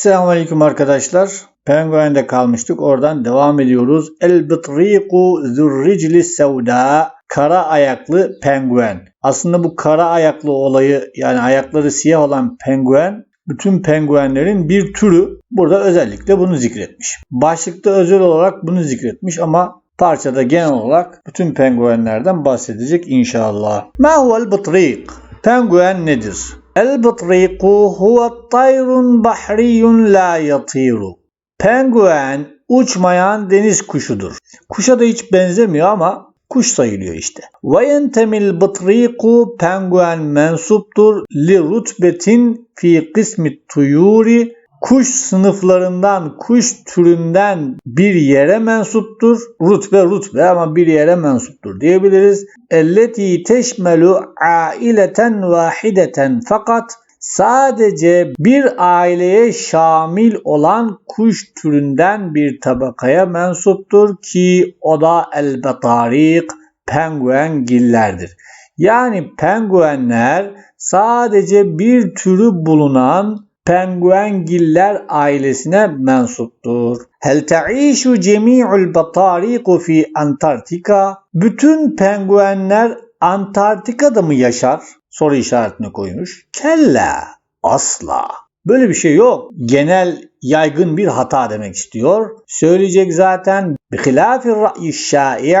Selamünaleyküm arkadaşlar. Penguen'de kalmıştık. Oradan devam ediyoruz. El bitriku zurricli sevda. Kara ayaklı penguen. Aslında bu kara ayaklı olayı yani ayakları siyah olan penguen bütün penguenlerin bir türü. Burada özellikle bunu zikretmiş. Başlıkta özel olarak bunu zikretmiş ama parçada genel olarak bütün penguenlerden bahsedecek inşallah. Ma huvel bitrik? Penguen nedir? El bitriku huve tayrun bahriyun la yatiru. Penguen uçmayan deniz kuşudur. Kuşa da hiç benzemiyor ama kuş sayılıyor işte. Ve yentemil bitriku penguen mensuptur li rutbetin fi kısmi tuyuri kuş sınıflarından, kuş türünden bir yere mensuptur. Rutbe rutbe ama bir yere mensuptur diyebiliriz. Elleti teşmelu aileten vahideten fakat sadece bir aileye şamil olan kuş türünden bir tabakaya mensuptur ki o da el batarik penguen gillerdir. Yani penguenler sadece bir türü bulunan penguengiller ailesine mensuptur. Hel ta'işu cemi'ul batariku fi Antarktika? Bütün penguenler Antarktika'da mı yaşar? Soru işaretini koymuş. Kella. Asla. Böyle bir şey yok. Genel yaygın bir hata demek istiyor. Söyleyecek zaten bihilafi ra'yi şai'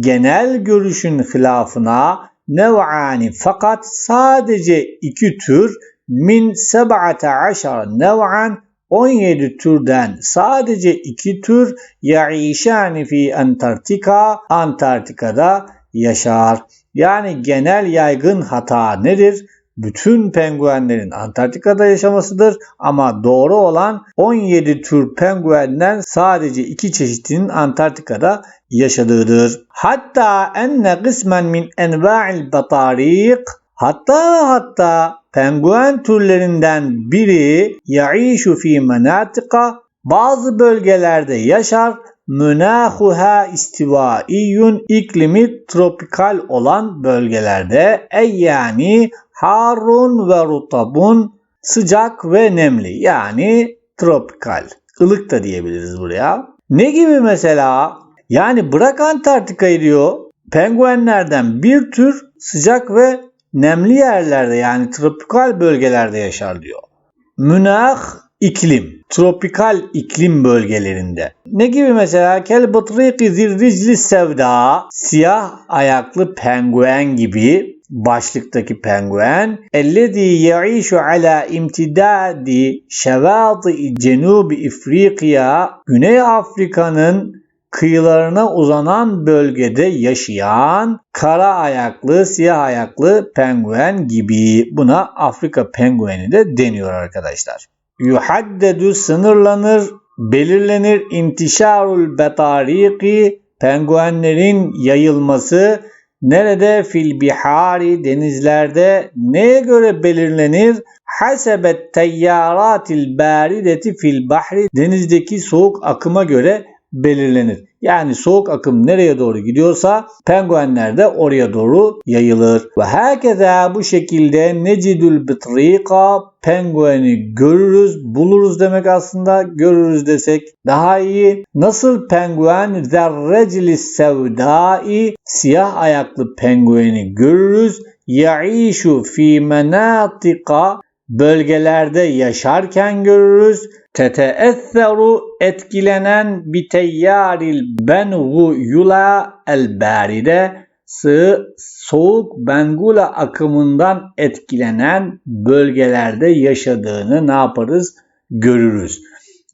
genel görüşün hilafına nev'ani fakat sadece iki tür min 17 nev'an 17 türden sadece iki tür yaişani fi Antarktika Antarktika'da yaşar. Yani genel yaygın hata nedir? Bütün penguenlerin Antarktika'da yaşamasıdır ama doğru olan 17 tür penguenden sadece iki çeşitinin Antarktika'da yaşadığıdır. Hatta enne kısmen min enva'il batarik hatta hatta penguen türlerinden biri yaişu fi menatika bazı bölgelerde yaşar münahuha istivaiyun iklimi tropikal olan bölgelerde ey yani harun ve rutabun sıcak ve nemli yani tropikal. ılık da diyebiliriz buraya. Ne gibi mesela? Yani bırak Antarktika'yı diyor. Penguenlerden bir tür sıcak ve nemli yerlerde yani tropikal bölgelerde yaşar diyor. Münah iklim, tropikal iklim bölgelerinde. Ne gibi mesela? Kel batriki sevda, siyah ayaklı penguen gibi başlıktaki penguen ellezî yaişu ala imtidadi şevâdi cenubi İfriqiya Güney Afrika'nın kıyılarına uzanan bölgede yaşayan kara ayaklı, siyah ayaklı penguen gibi. Buna Afrika pengueni de deniyor arkadaşlar. Yuhaddedu sınırlanır, belirlenir intişarul betariki penguenlerin yayılması nerede fil bihari denizlerde neye göre belirlenir? Hasebet teyyaratil barideti fil bahri denizdeki soğuk akıma göre belirlenir. Yani soğuk akım nereye doğru gidiyorsa penguenler de oraya doğru yayılır. Ve herkese bu şekilde necidül bitrika pengueni görürüz, buluruz demek aslında görürüz desek daha iyi. Nasıl penguen zerrecli sevdai siyah ayaklı pengueni görürüz. Yaişu fi menatika bölgelerde yaşarken görürüz. Teteesseru etkilenen biteyyaril bengu yula el baride sığ, soğuk bengula akımından etkilenen bölgelerde yaşadığını ne yaparız? Görürüz.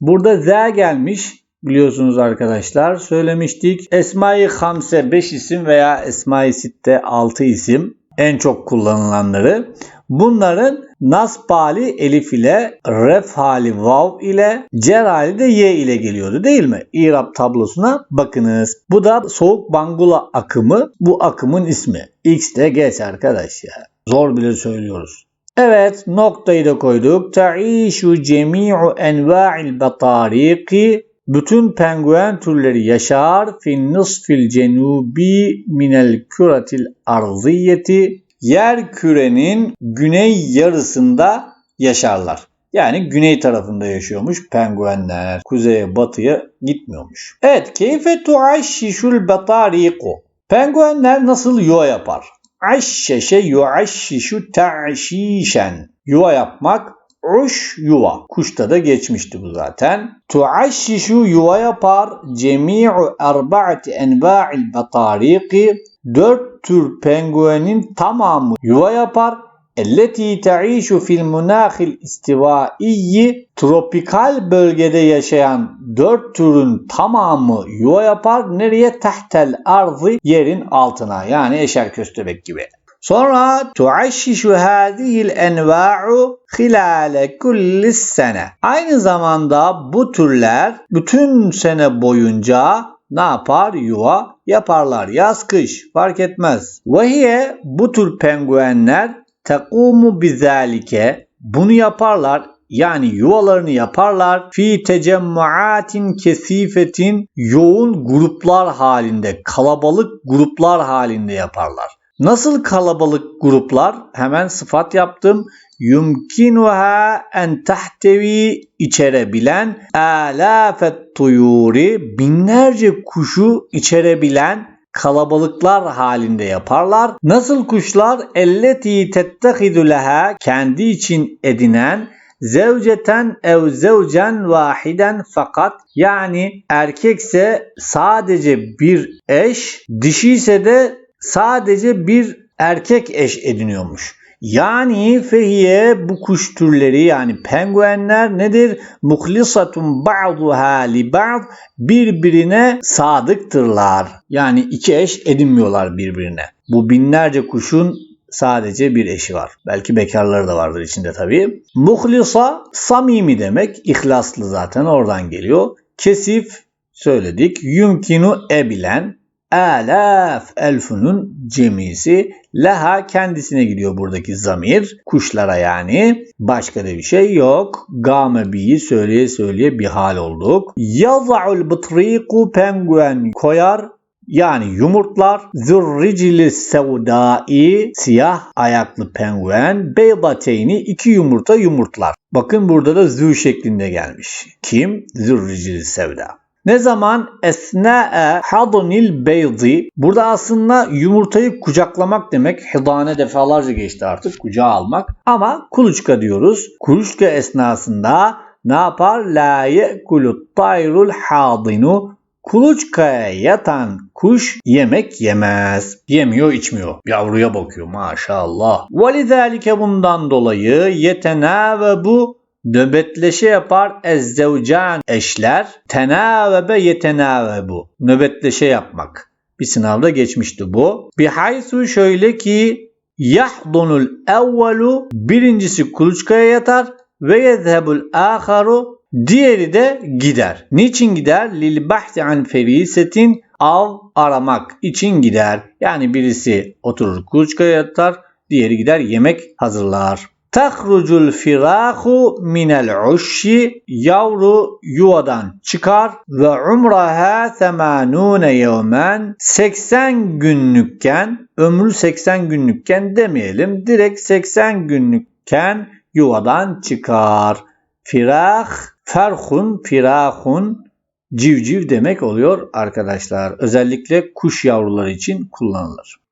Burada Z gelmiş biliyorsunuz arkadaşlar. Söylemiştik. Esma-i Hamse 5 isim veya Esma-i Sitte 6 isim en çok kullanılanları. Bunların nasb hali elif ile, ref hali vav ile, cer hali de y ile geliyordu değil mi? İrab tablosuna bakınız. Bu da soğuk bangula akımı. Bu akımın ismi. X de geç arkadaş ya. Zor bile söylüyoruz. Evet noktayı da koyduk. Ta'işu cemi'u enva'il batariki bütün penguen türleri yaşar fin nısfil cenubi minel küratil arziyeti yer kürenin güney yarısında yaşarlar. Yani güney tarafında yaşıyormuş penguenler. Kuzeye batıya gitmiyormuş. Evet. Keyfe tuaşşişul batariku. Penguenler nasıl yuva yapar? Aşşeşe yuaşşişu ta'şişen. Yuva yapmak Uş yuva. Kuşta da geçmişti bu zaten. Tuaşşişu yuva yapar. Cemi'u erba'ati enva'il batariki. Dört tür penguenin tamamı yuva yapar. Elleti ta'işu fil munahil istivaiyi tropikal bölgede yaşayan dört türün tamamı yuva yapar. Nereye? Tahtel arzı yerin altına yani eşer köstebek gibi. Sonra tuaşşişu hâzihil enva'u hilale kullis sene. Aynı zamanda bu türler bütün sene boyunca ne yapar? Yuva yaparlar. Yaz kış fark etmez. Vehiye bu tür penguenler tekumu bizalike bunu yaparlar yani yuvalarını yaparlar fi tecemmuatin kesifetin yoğun gruplar halinde kalabalık gruplar halinde yaparlar. Nasıl kalabalık gruplar? Hemen sıfat yaptım. Yumkinuha en tahtevi içerebilen alafet tuyuri binlerce kuşu içerebilen kalabalıklar halinde yaparlar. Nasıl kuşlar? Elleti tettehidu leha kendi için edinen zevceten ev zevcen vahiden fakat yani erkekse sadece bir eş, dişi ise de sadece bir erkek eş ediniyormuş. Yani fehiye bu kuş türleri yani penguenler nedir? Muhlisatun ba'duha li ba'd birbirine sadıktırlar. Yani iki eş edinmiyorlar birbirine. Bu binlerce kuşun sadece bir eşi var. Belki bekarları da vardır içinde tabii. Muhlisa samimi demek. İhlaslı zaten oradan geliyor. Kesif söyledik. Yumkinu ebilen alaf elfunun cemisi leha kendisine gidiyor buradaki zamir kuşlara yani başka da bir şey yok game bi'yi söyleye söyleye bir hal olduk yaza'ul bıtriku penguen koyar yani yumurtlar zürricili sevdai siyah ayaklı penguen beydateyni iki yumurta yumurtlar. Bakın burada da zü şeklinde gelmiş. Kim? Zürricili sevda. Ne zaman esna'e hadonil beyzi burada aslında yumurtayı kucaklamak demek. Hidane defalarca geçti artık kucağa almak. Ama kuluçka diyoruz. Kuluçka esnasında ne yapar? La ye'kulut tayrul hadinu Kuluçkaya yatan kuş yemek yemez. Yemiyor içmiyor. Yavruya bakıyor maşallah. Velizalike bundan dolayı yetena ve bu nöbetleşe yapar ezzevcan eşler tenavebe yetenavebu nöbetleşe yapmak. Bir sınavda geçmişti bu. Bihaysu şöyle ki yahdunul evvelu birincisi kuluçkaya yatar ve yezhebul aharu diğeri de gider. Niçin gider? Lil bahsi an ferisetin av aramak için gider. Yani birisi oturur kuluçkaya yatar, diğeri gider yemek hazırlar. Tahrucul firahu minel uşşi yavru yuvadan çıkar ve umraha semanune yevmen 80 günlükken ömrü 80 günlükken demeyelim direkt 80 günlükken yuvadan çıkar. Firah ferhun firahun civciv demek oluyor arkadaşlar. Özellikle kuş yavruları için kullanılır.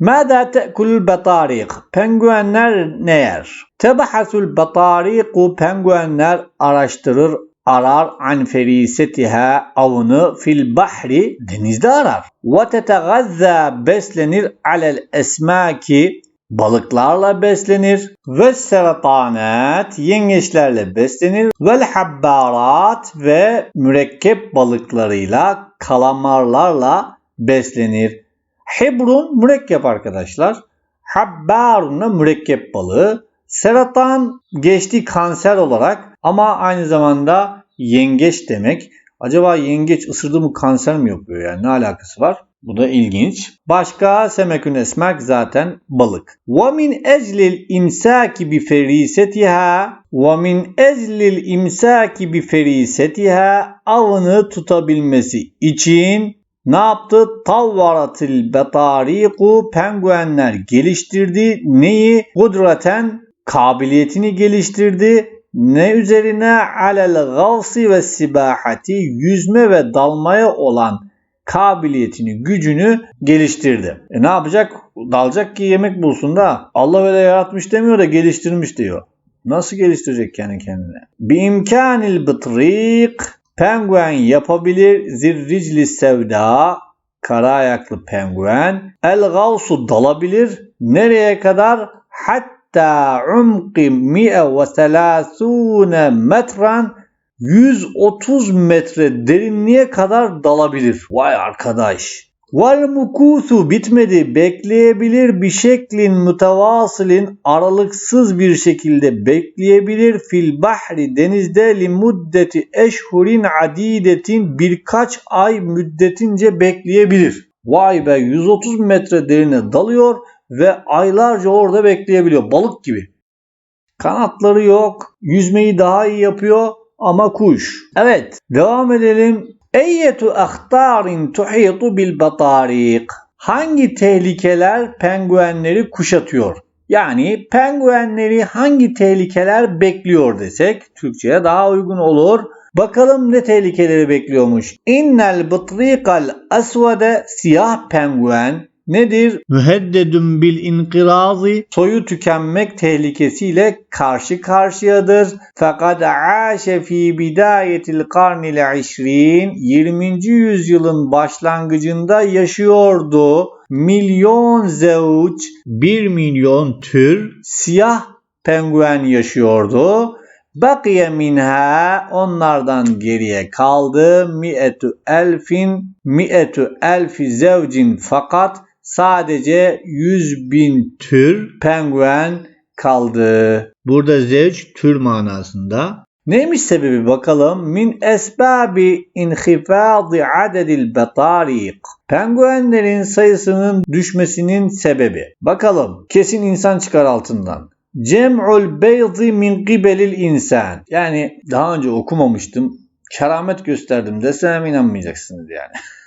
Mâdâ te'kulul batarik? Penguenler ne yer? Tebahasul batariku penguenler araştırır, arar. an ferisetiha avını fil bahri denizde arar. Ve tetegazza beslenir. alel esmaki balıklarla beslenir. ve seratanet yengeçlerle beslenir. ve habbarat ve mürekkep balıklarıyla kalamarlarla beslenir. Hebrun mürekkep arkadaşlar. Habbarun'la mürekkep balığı. Seratan geçti kanser olarak ama aynı zamanda yengeç demek. Acaba yengeç ısırdı mı kanser mi yapıyor yani ne alakası var? Bu da ilginç. Başka semekün esmek zaten balık. Bi ferisetiha ve min eclil imsaki bi ferisetiha avını tutabilmesi için ne yaptı? Tavvaratil betariku penguenler geliştirdi. Neyi? Kudreten kabiliyetini geliştirdi. Ne üzerine alel gavsi ve sibahati yüzme ve dalmaya olan kabiliyetini, gücünü geliştirdi. E ne yapacak? Dalacak ki yemek bulsun da Allah öyle yaratmış demiyor da geliştirmiş diyor. Nasıl geliştirecek kendi kendine? Bi imkanil bıtrik penguen yapabilir zirricli sevda kara ayaklı penguen el gavsu dalabilir nereye kadar hatta umqi 130 metran 130 metre derinliğe kadar dalabilir. Vay arkadaş. Vel mukusu bitmedi. Bekleyebilir bir şeklin mütevasilin aralıksız bir şekilde bekleyebilir fil bahri denizde li muddeti eşhurin adidetin birkaç ay müddetince bekleyebilir. Vay be 130 metre derine dalıyor ve aylarca orada bekleyebiliyor. Balık gibi. Kanatları yok. Yüzmeyi daha iyi yapıyor ama kuş. Evet devam edelim. Eyyetu ahtarin tuhitu bil batarik. Hangi tehlikeler penguenleri kuşatıyor? Yani penguenleri hangi tehlikeler bekliyor desek Türkçe'ye daha uygun olur. Bakalım ne tehlikeleri bekliyormuş. İnnel bıtrikal asvade siyah penguen nedir? Müheddedun bil inkirazi soyu tükenmek tehlikesiyle karşı karşıyadır. Fakat aşe fi bidayetil karnil işrin 20. yüzyılın başlangıcında yaşıyordu. Milyon zevç 1 milyon tür siyah penguen yaşıyordu. Bakiye minha onlardan geriye kaldı. Mi'etu elfin mi'etu elfi zevcin fakat sadece 100 bin tür penguen kaldı. Burada zevç tür manasında. Neymiş sebebi bakalım? Min esbabi inhifadi adedil batarik. Penguenlerin sayısının düşmesinin sebebi. Bakalım kesin insan çıkar altından. Cem'ul beyzi min qibelil insan. Yani daha önce okumamıştım. Keramet gösterdim desem inanmayacaksınız yani.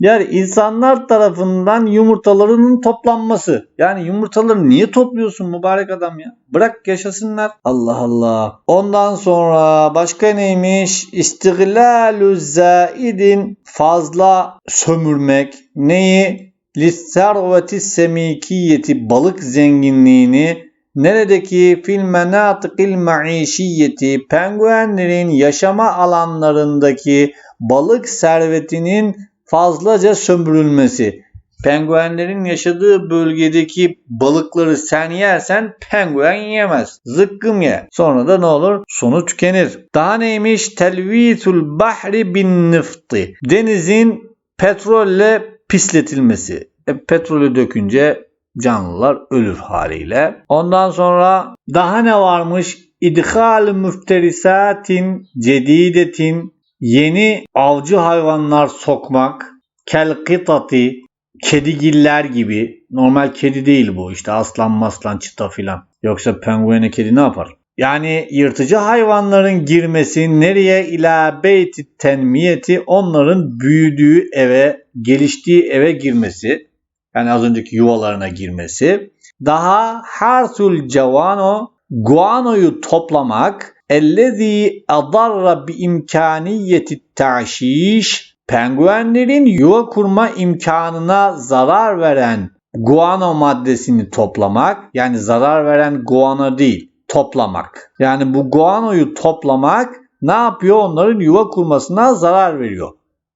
yani insanlar tarafından yumurtalarının toplanması. Yani yumurtaları niye topluyorsun mübarek adam ya? Bırak yaşasınlar. Allah Allah. Ondan sonra başka neymiş? İstiglalü zaidin fazla sömürmek. Neyi? Lisserveti semikiyeti balık zenginliğini Neredeki fil menatıkil maişiyeti penguenlerin yaşama alanlarındaki balık servetinin fazlaca sömürülmesi. Penguenlerin yaşadığı bölgedeki balıkları sen yersen penguen yiyemez. Zıkkım ye. Sonra da ne olur? Sonu tükenir. Daha neymiş? Telvisul bahri bin nıftı. Denizin petrolle pisletilmesi. E, petrolü dökünce canlılar ölür haliyle. Ondan sonra daha ne varmış? İdhal müfterisatin cedidetin yeni avcı hayvanlar sokmak, kelkitati, kedigiller gibi. Normal kedi değil bu işte aslan maslan çita filan. Yoksa penguene kedi ne yapar? Yani yırtıcı hayvanların girmesi nereye ila beyti tenmiyeti onların büyüdüğü eve, geliştiği eve girmesi. Yani az önceki yuvalarına girmesi. Daha harsul cevano guanoyu toplamak ellezî adarra bi imkaniyeti ta'şiş penguenlerin yuva kurma imkanına zarar veren guano maddesini toplamak yani zarar veren guano değil toplamak. Yani bu guanoyu toplamak ne yapıyor? Onların yuva kurmasına zarar veriyor.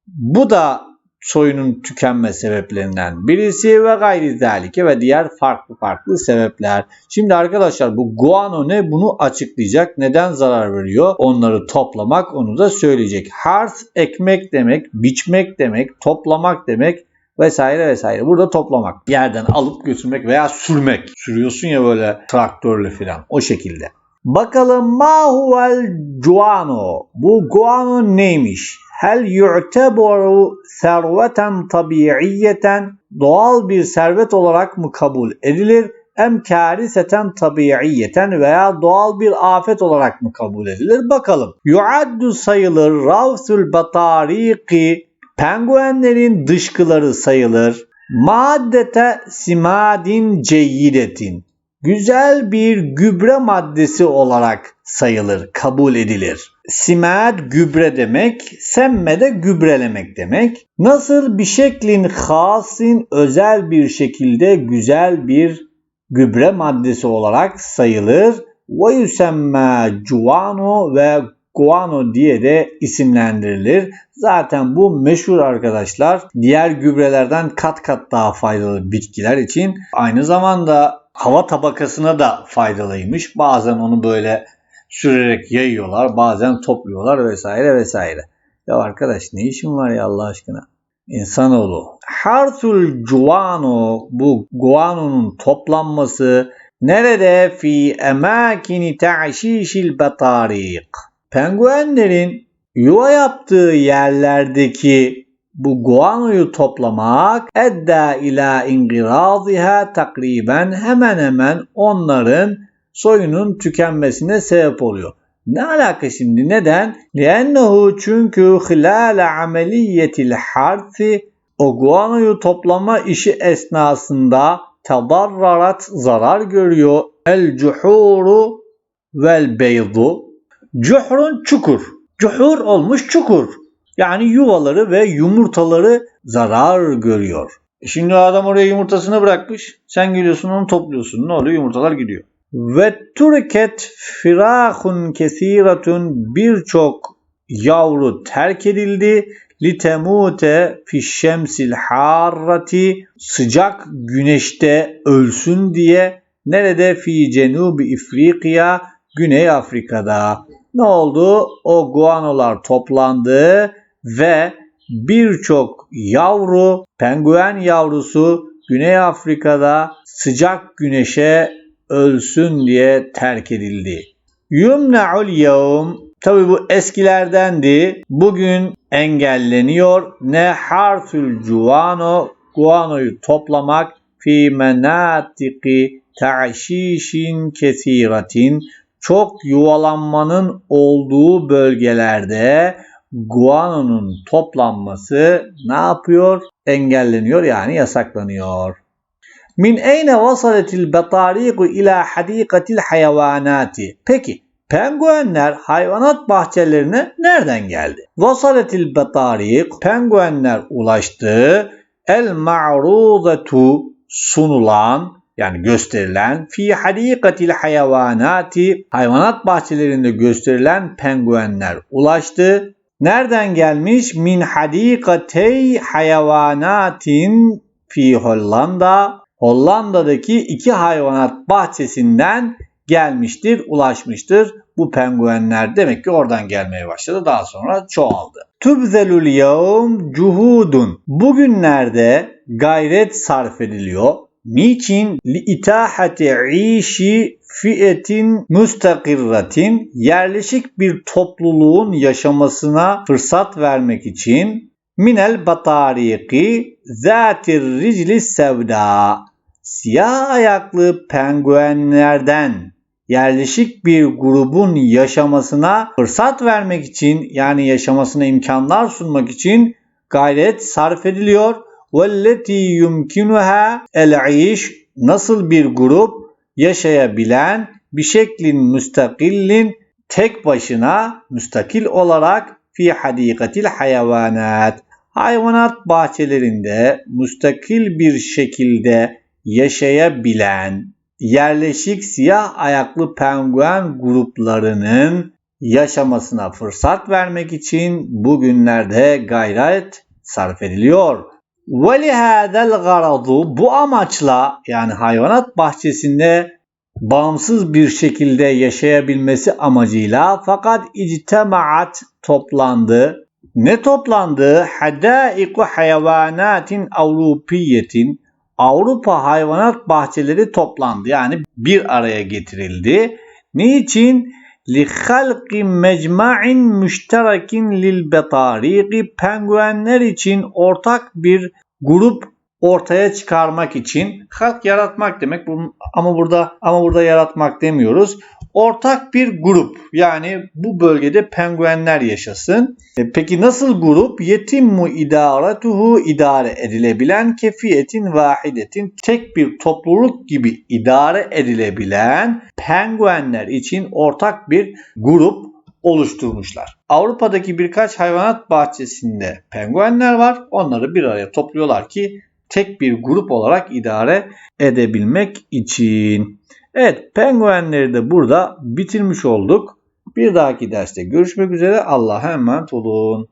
Bu da soyunun tükenme sebeplerinden birisi ve gayri zalike ve diğer farklı farklı sebepler. Şimdi arkadaşlar bu guano ne bunu açıklayacak. Neden zarar veriyor? Onları toplamak onu da söyleyecek. Hars ekmek demek, biçmek demek, toplamak demek vesaire vesaire. Burada toplamak. Yerden alıp götürmek veya sürmek. Sürüyorsun ya böyle traktörle filan. O şekilde. Bakalım ma huvel guano. Bu guano neymiş? Hel yu'tebaru serveten tabiiyeten doğal bir servet olarak mı kabul edilir? Em kariseten tabiiyeten veya doğal bir afet olarak mı kabul edilir? Bakalım. Yuaddu sayılır ravsul batariki penguenlerin dışkıları sayılır. Maddete simadin ceyyidetin güzel bir gübre maddesi olarak sayılır, kabul edilir. Simed gübre demek, semme de gübrelemek demek. Nasıl bir şeklin hasin özel bir şekilde güzel bir gübre maddesi olarak sayılır. Ve yusemma guano ve guano diye de isimlendirilir. Zaten bu meşhur arkadaşlar. Diğer gübrelerden kat kat daha faydalı bitkiler için. Aynı zamanda hava tabakasına da faydalıymış. Bazen onu böyle sürerek yayıyorlar, bazen topluyorlar vesaire vesaire. Ya arkadaş ne işin var ya Allah aşkına? İnsanoğlu. Harsul guano bu guanonun toplanması nerede fi emakini ta'şişil batarik. Penguenlerin yuva yaptığı yerlerdeki bu guanoyu toplamak edda ila ingiradiha takriben hemen hemen onların soyunun tükenmesine sebep oluyor. Ne alaka şimdi? Neden? لِأَنَّهُ çünkü hilale ameliyetil harfi o guanoyu toplama işi esnasında tadarrarat zarar görüyor. El cuhuru vel beydu. Cuhrun çukur. Cuhur olmuş çukur. Yani yuvaları ve yumurtaları zarar görüyor. E şimdi adam oraya yumurtasını bırakmış. Sen geliyorsun onu topluyorsun. Ne oluyor? Yumurtalar gidiyor. Ve turket firahun kesiratun birçok yavru terk edildi. Litemute fi şemsil harrati sıcak güneşte ölsün diye nerede fi cenubi İfriqiya Güney Afrika'da. Ne oldu? O guanolar toplandı ve birçok yavru penguen yavrusu Güney Afrika'da sıcak güneşe ölsün diye terk edildi. Yumna'ul yevm tabi bu eskilerdendi. Bugün engelleniyor. Ne harfül guano guanoyu toplamak fi menatiki ta'şişin kesiratin çok yuvalanmanın olduğu bölgelerde guanonun toplanması ne yapıyor? Engelleniyor yani yasaklanıyor. Min eyne vasaletil betariku ila hadikatil hayvanati. Peki penguenler hayvanat bahçelerine nereden geldi? Vasaletil betarik penguenler ulaştı. El ma'rudatu sunulan yani gösterilen fi hadikatil hayvanati hayvanat bahçelerinde gösterilen penguenler ulaştı. Nereden gelmiş? Min hadikatey hayvanatin fi Hollanda Hollanda'daki iki hayvanat bahçesinden gelmiştir, ulaşmıştır. Bu penguenler demek ki oradan gelmeye başladı. Daha sonra çoğaldı. Tubzelul yevm cuhudun. Bugünlerde gayret sarf ediliyor. Niçin? Li itahati işi fiyetin müstakirratin yerleşik bir topluluğun yaşamasına fırsat vermek için minel batariki zatir ricli sevda siyah ayaklı penguenlerden yerleşik bir grubun yaşamasına fırsat vermek için yani yaşamasına imkanlar sunmak için gayret sarf ediliyor. وَالَّتِي يُمْكِنُهَا الْعِيشِ Nasıl bir grup yaşayabilen bir şeklin müstakillin tek başına müstakil olarak fi hadikatil hayvanat hayvanat bahçelerinde müstakil bir şekilde yaşayabilen yerleşik siyah ayaklı penguen gruplarının yaşamasına fırsat vermek için bugünlerde gayret sarf ediliyor. وَلِهَذَا الْغَرَضُ Bu amaçla yani hayvanat bahçesinde bağımsız bir şekilde yaşayabilmesi amacıyla fakat ictemaat toplandı. Ne toplandı? Hadaiku hayvanatin Avrupiyetin Avrupa hayvanat bahçeleri toplandı. Yani bir araya getirildi. Niçin? lihalqi mecma'in müşterakin lil betariqi penguenler için ortak bir grup ortaya çıkarmak için halk yaratmak demek ama burada ama burada yaratmak demiyoruz ortak bir grup. Yani bu bölgede penguenler yaşasın. E, peki nasıl grup? Yetimmu idaretuhu idare edilebilen kefiyetin vahidetin tek bir topluluk gibi idare edilebilen penguenler için ortak bir grup oluşturmuşlar. Avrupa'daki birkaç hayvanat bahçesinde penguenler var. Onları bir araya topluyorlar ki tek bir grup olarak idare edebilmek için. Evet penguenleri de burada bitirmiş olduk. Bir dahaki derste görüşmek üzere. Allah'a emanet olun.